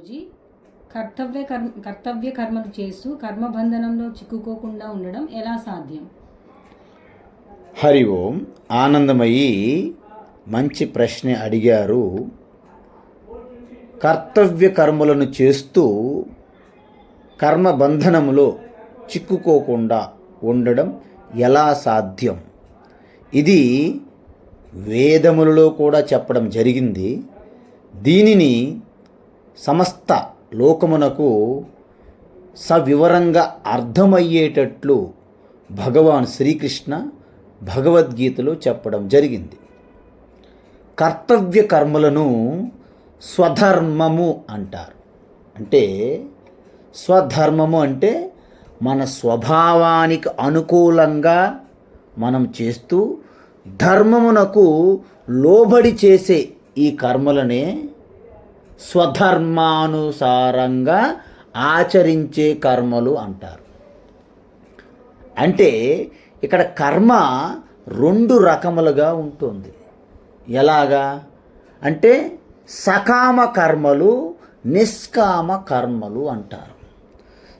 రోజు కర్తవ్య కర్మ కర్తవ్య కర్మలు చేస్తూ కర్మబంధనంలో చిక్కుకోకుండా ఉండడం ఎలా సాధ్యం? హరి ఓం. ఆనందమయ్యి మంచి ప్రశ్న అడిగారు. కర్తవ్య కర్మలను చేస్తూ కర్మబంధనములో చిక్కుకోకుండా ఉండడం ఎలా సాధ్యం? ఇది వేదములలో కూడా చెప్పడం జరిగింది. దీనిని సమస్త లోకమునకు సవివరంగా అర్థమయ్యేటట్లు భగవాన్ శ్రీకృష్ణ భగవద్గీతలో చెప్పడం జరిగింది. కర్తవ్య కర్మలను స్వధర్మము అంటారు. అంటే స్వధర్మము అంటే మన స్వభావానికి అనుకూలంగా మనం చేస్తూ ధర్మమునకు లోబడి చేసే ఈ కర్మలనే స్వధర్మానుసారంగా ఆచరించే కర్మలు అంటారు. అంటే ఇక్కడ కర్మ రెండు రకములుగా ఉంటుంది. ఎలాగా? అంటే సకామ కర్మలు నిష్కామ కర్మలు అంటారు.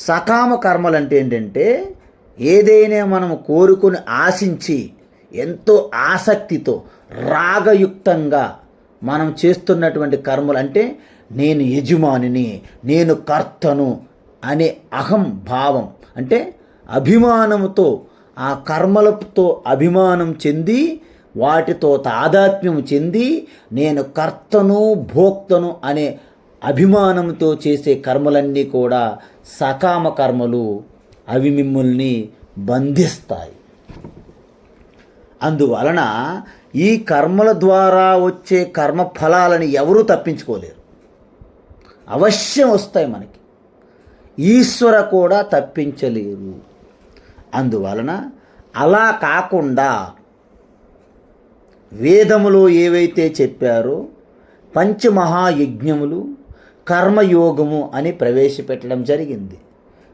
సకామ కర్మలు అంటే ఏంటంటే ఏదైనా మనం కోరుకుని ఆశించి ఎంతో ఆసక్తితో రాగయుక్తంగా మనం చేస్తున్నటువంటి కర్మలు అంటే నేను యజమానిని నేను కర్తను అనే అహం భావం అంటే అభిమానముతో ఆ కర్మలతో అభిమానం చెంది వాటితో తాదాత్మ్యం చెంది నేను కర్తను భోక్తను అనే అభిమానంతో చేసే కర్మలన్నీ కూడా సకామ కర్మలు అవి మిమ్మల్ని బంధిస్తాయి. అందువలన ఈ కర్మల ద్వారా వచ్చే కర్మ ఫలాలని ఎవరూ తప్పించుకోలేరు. అవశ్యం వస్తాయి మనకి. ఈశ్వర కూడా తప్పించలేరు. అందువలన అలా కాకుండా వేదములో ఏవైతే చెప్పారో పంచమహాయజ్ఞములు కర్మయోగము అని ప్రవేశపెట్టడం జరిగింది.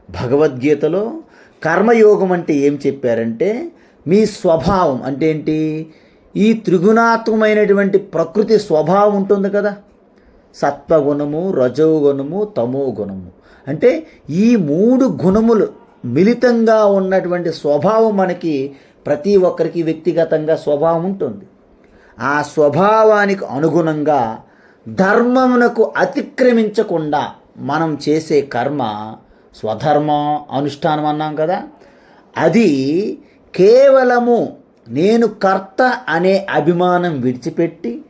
భగవద్గీతలో కర్మయోగం అంటే ఏం చెప్పారంటే మీ స్వభావం అంటే ఏంటి? ఈ త్రిగుణాత్మకమైనటువంటి ప్రకృతి స్వభావం ఉంటుంది కదా. సత్వగుణము రజోగుణము తమో గుణము అంటే ఈ మూడు గుణములు మిళితంగా ఉన్నటువంటి స్వభావం మనకి ప్రతి ఒక్కరికి వ్యక్తిగతంగా స్వభావం ఉంటుంది. ఆ స్వభావానికి అనుగుణంగా ధర్మమునకు అతిక్రమించకుండా మనం చేసే కర్మ స్వధర్మ అనుష్ఠానం అన్నాం కదా. అది కేవలము నేను కర్త అనే అభిమానం విడిచిపెట్టి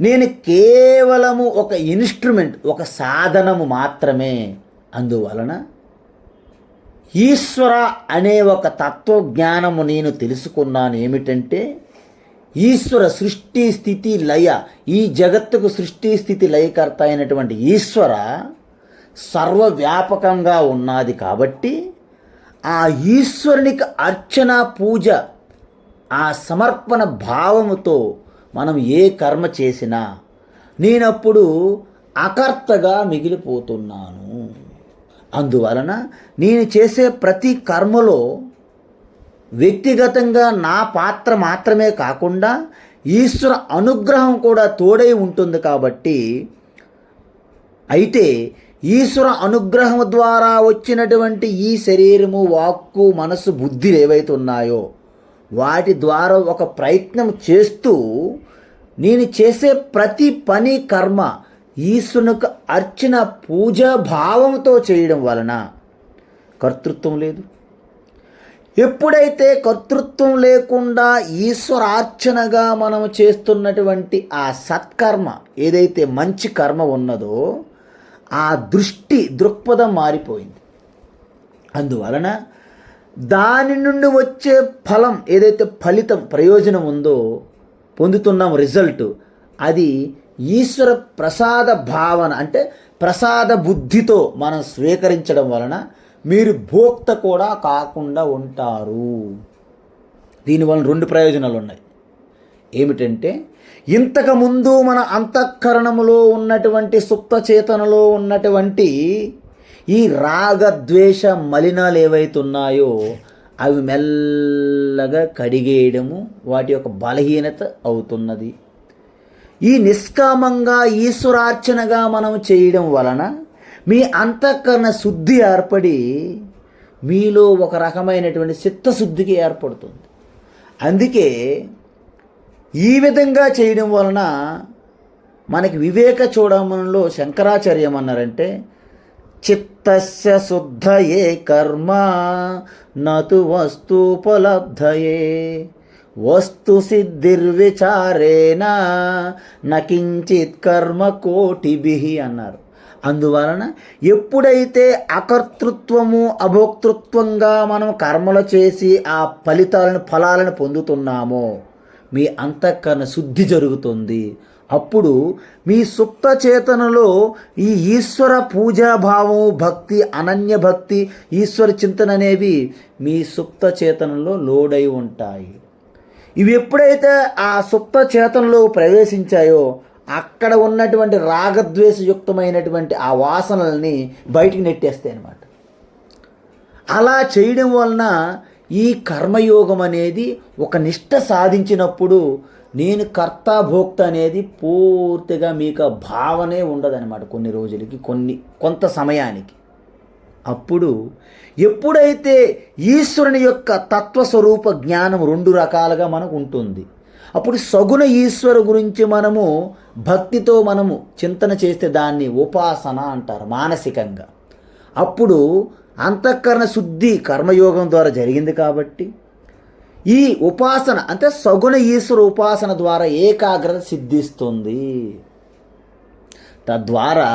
నేను కేవలము ఒక ఇన్స్ట్రుమెంట్ ఒక సాధనము మాత్రమే. అందువలన ఈశ్వర అనే ఒక తత్వజ్ఞానము నేను తెలుసుకున్నాను ఏమిటంటే ఈశ్వర సృష్టి స్థితి లయ ఈ జగత్తుకు సృష్టి స్థితి లయకర్త అయినటువంటి ఈశ్వర సర్వవ్యాపకంగా ఉన్నది కాబట్టి ఆ ఈశ్వరునికి అర్చన పూజ ఆ సమర్పణ భావముతో మనం ఏ కర్మ చేసినా నేనప్పుడు అకర్తగా మిగిలిపోతున్నాను. అందువలన నేను చేసే ప్రతి కర్మలో వ్యక్తిగతంగా నా పాత్ర మాత్రమే కాకుండా ఈశ్వర అనుగ్రహం కూడా తోడై ఉంటుంది కాబట్టి అయితే ఈశ్వర అనుగ్రహం ద్వారా వచ్చినటువంటి ఈ శరీరము వాక్కు మనసు బుద్ధి ఏవైతే ఉన్నాయో వాటి ద్వారా ఒక ప్రయత్నం చేస్తూ నేను చేసే ప్రతి పని కర్మ ఈశ్వరునికి అర్చన పూజా భావంతో చేయడం వలన కర్తృత్వం లేదు. ఎప్పుడైతే కర్తృత్వం లేకుండా ఈశ్వరార్చనగా మనం చేస్తున్నటువంటి ఆ సత్కర్మ ఏదైతే మంచి కర్మ ఉన్నదో ఆ దృష్టి దృక్పథం మారిపోయింది. అందువలన దాని నుండి వచ్చే ఫలం ఏదైతే ఫలితం ప్రయోజనం ఉందో పొందుతున్నాం రిజల్ట్ అది ఈశ్వర ప్రసాద భావన అంటే ప్రసాద బుద్ధితో మనం స్వీకరించడం వలన మీరు భోక్త కూడా కాకుండా ఉంటారు. దీనివల్ల రెండు ప్రయోజనాలు ఉన్నాయి. ఏమిటంటే ఇంతకుముందు మన అంతఃకరణములో ఉన్నటువంటి సుప్త చేతనలో ఉన్నటువంటి ఈ రాగద్వేష మలినాలు ఏవైతే ఉన్నాయో అవి మెల్లగా కడిగేయడము వాటి యొక్క బలహీనత అవుతున్నది. ఈ నిష్కామంగా ఈశ్వరార్చనగా మనం చేయడం వలన మీ అంతఃకరణ శుద్ధి ఏర్పడి మీలో ఒక రకమైనటువంటి చిత్తశుద్ధికి ఏర్పడుతుంది. అందుకే ఈ విధంగా చేయడం వలన మనకి వివేక చూడమనంలో శంకరాచార్యం అన్నారంటే చిత్తస్య శుద్ధయే కర్మ నతు వస్తుపలబ్ధయే. వస్తు సిద్ధిర్విచారేణ నకించిత్ కర్మ కోటిభి అన్నారు. అందువలన ఎప్పుడైతే అకర్తృత్వము అభోక్తృత్వంగా మనం కర్మలు చేసి ఆ ఫలితాలను ఫలాలను పొందుతున్నామో మీ అంతఃకరణ శుద్ధి జరుగుతుంది. అప్పుడు మీ సుప్త చేతనలో ఈ ఈశ్వర పూజాభావం భక్తి అనన్య భక్తి ఈశ్వర చింతన అనేవి మీ సుప్త చేతనలో లోడై ఉంటాయి. ఇవి ఎప్పుడైతే ఆ సుప్త చేతనలో ప్రవేశించాయో అక్కడ ఉన్నటువంటి రాగద్వేషయుక్తమైనటువంటి ఆ వాసనల్ని బయటికి నెట్టేస్తాయి అన్నమాట అలా చేయడం వలన ఈ కర్మయోగం అనేది ఒక నిష్ట సాధించినప్పుడు నేను కర్త భోక్త అనేది పూర్తిగా మీకు ఆ భావనే ఉండదన్నమాట కొన్ని రోజులకి కొన్ని కొంత సమయానికి. అప్పుడు ఎప్పుడైతే ఈశ్వరుని యొక్క తత్వస్వరూప జ్ఞానం రెండు రకాలుగా మనకు ఉంటుంది. అప్పుడు సగుణ ఈశ్వరు గురించి మనము భక్తితో మనము చింతన చేస్తే దాన్ని ఉపాసన అంటారు మానసికంగా. అప్పుడు అంతఃకరణ శుద్ధి కర్మయోగం ద్వారా జరిగింది కాబట్టి ఈ ఉపాసన అంటే సగుణ ఈశ్వర ఉపాసన ద్వారా ఏకాగ్రత సిద్ధిస్తుంది. తద్వారా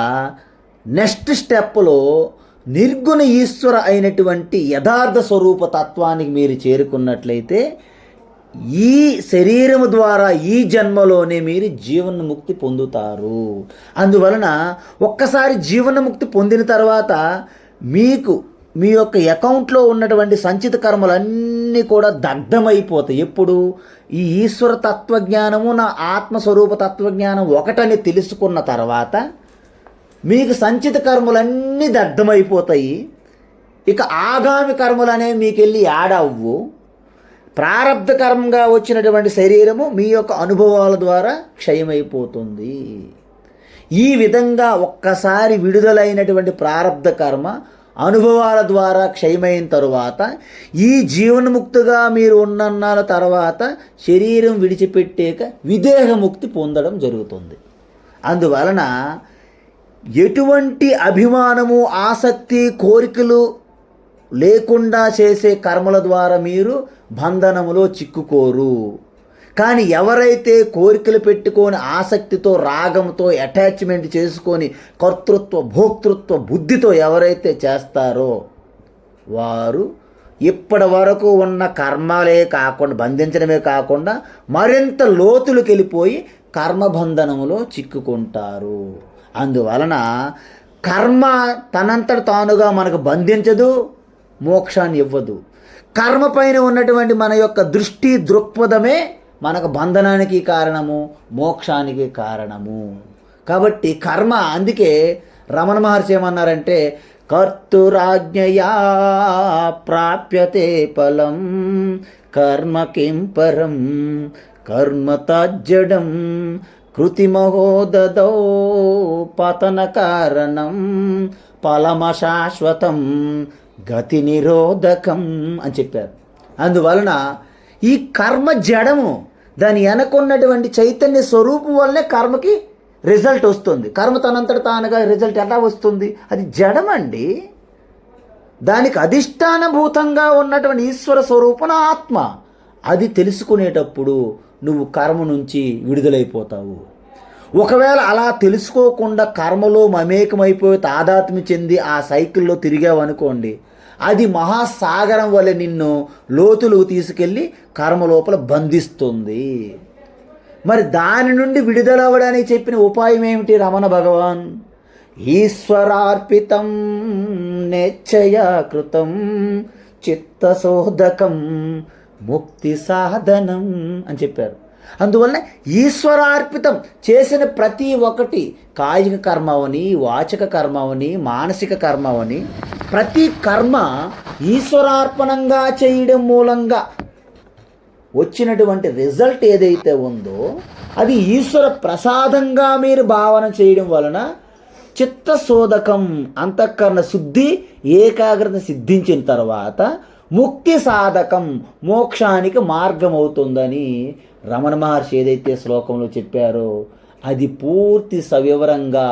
నెక్స్ట్ స్టెప్లో నిర్గుణ ఈశ్వర అయినటువంటి యథార్థ స్వరూప తత్వానికి మీరు చేరుకున్నట్లయితే ఈ శరీరము ద్వారా ఈ జన్మలోనే మీరు జీవన్ముక్తి పొందుతారు. అందువలన ఒక్కసారి జీవన్ముక్తి పొందిన తర్వాత మీకు మీ యొక్క అకౌంట్లో ఉన్నటువంటి సంచిత కర్మలన్నీ కూడా దగ్ధమైపోతాయి. ఎప్పుడు? ఈ ఈశ్వర తత్వజ్ఞానము నా ఆత్మస్వరూప తత్వజ్ఞానం ఒకటని తెలుసుకున్న తర్వాత మీకు సంచిత కర్మలన్నీ దగ్ధమైపోతాయి. ఇక ఆగామి కర్మలు అనేవి మీకు వెళ్ళి యాడవ్వు. ప్రారంధ కర్మంగా వచ్చినటువంటి శరీరము మీ యొక్క అనుభవాల ద్వారా క్షయమైపోతుంది. ఈ విధంగా ఒక్కసారి విడుదలైనటువంటి ప్రారంధ కర్మ అనుభవాల ద్వారా క్షయమైన తరువాత ఈ జీవన్ముక్తిగా మీరు ఉన్నన్నాల తర్వాత శరీరం విడిచిపెట్టాక విదేహముక్తి పొందడం జరుగుతుంది. అందువలన ఎటువంటి అభిమానము ఆసక్తి కోరికలు లేకుండా చేసే కర్మల ద్వారా మీరు బంధనములో చిక్కుకోరు. కానీ ఎవరైతే కోరికలు పెట్టుకొని ఆసక్తితో రాగంతో అటాచ్మెంట్ చేసుకొని కర్తృత్వ భోక్తృత్వ బుద్ధితో ఎవరైతే చేస్తారో వారు ఇప్పటి వరకు ఉన్న కర్మలే కాకుండా బంధించడమే కాకుండా మరింత లోతులకు వెళ్ళిపోయి కర్మబంధనంలో చిక్కుకుంటారు. అందువలన కర్మ తనంతట తానుగా మనకు బంధించదు మోక్షాన్ని ఇవ్వదు. కర్మ పైన ఉన్నటువంటి మన యొక్క దృష్టి దృక్పథమే మనకు బంధనానికి కారణము మోక్షానికి కారణము. కాబట్టి కర్మ అందుకే రమణ మహర్షి ఏమన్నారంటే కర్తురాజ్ఞయా ప్రాప్యతే ఫలం కర్మ కింపరం కర్మ తజ్జడం కృతిమహోదదో పతన కారణం ఫలమశాశ్వతం గతి నిరోధకం అని చెప్పారు. అందువలన ఈ కర్మ జడము దాని వెనకున్నటువంటి చైతన్య స్వరూపం వల్లే కర్మకి రిజల్ట్ వస్తుంది. కర్మ తనంతట తానుగా రిజల్ట్ ఎలా వస్తుంది? అది జడమండి. దానికి అధిష్టానభూతంగా ఉన్నటువంటి ఈశ్వర స్వరూపం ఆత్మ. అది తెలుసుకునేటప్పుడు నువ్వు కర్మ నుంచి విడుదలైపోతావు. ఒకవేళ అలా తెలుసుకోకుండా కర్మలో మమేకమైపోయి తాదాత్మ్య చెంది ఆ సైకిల్లో తిరిగావనుకోండి అది మహాసాగరం వల్ల నిన్ను లోతులు తీసుకెళ్ళి కర్మ లోపల బంధిస్తుంది. మరి దాని నుండి విడుదలవ్వడానికి చెప్పిన ఉపాయం ఏమిటి రమణ భగవాన్? ఈశ్వరార్పితం నేచ్చయాకృతం చిత్తశోధకం ముక్తి సాధనం అని చెప్పారు. అందువలన ఈశ్వరార్పితం చేసిన ప్రతి ఒక్కటి కాయిక కర్మ అవని వాచక కర్మ అవని మానసిక కర్మ అవని ప్రతి కర్మ ఈశ్వరార్పణంగా చేయడం మూలంగా వచ్చినటువంటి రిజల్ట్ ఏదైతే ఉందో అది ఈశ్వర ప్రసాదంగా మీరు భావన చేయడం వలన చిత్తశోధకం అంతఃకరణ శుద్ధి ఏకాగ్రత సిద్ధించిన తర్వాత ముక్తి సాధకం మోక్షానికి మార్గం అవుతుందని రమణ మహర్షి ఏదైతే శ్లోకంలో చెప్పారో అది పూర్తి సవివరంగా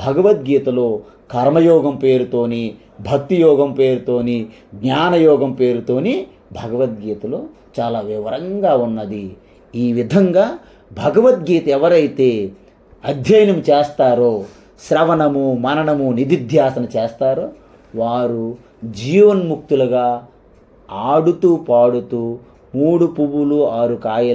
భగవద్గీతలో కర్మయోగం పేరుతోని భక్తి యోగం పేరుతోని జ్ఞానయోగం పేరుతోని భగవద్గీతలో చాలా వివరంగా ఉన్నది. ఈ విధంగా భగవద్గీత ఎవరైతే అధ్యయనం చేస్తారో శ్రవణము మననము నిధిధ్యాసన చేస్తారో వారు జీవన్ముక్తులుగా ఆడుతూ పాడుతూ మూడు పువ్వులు ఆరు కాయలు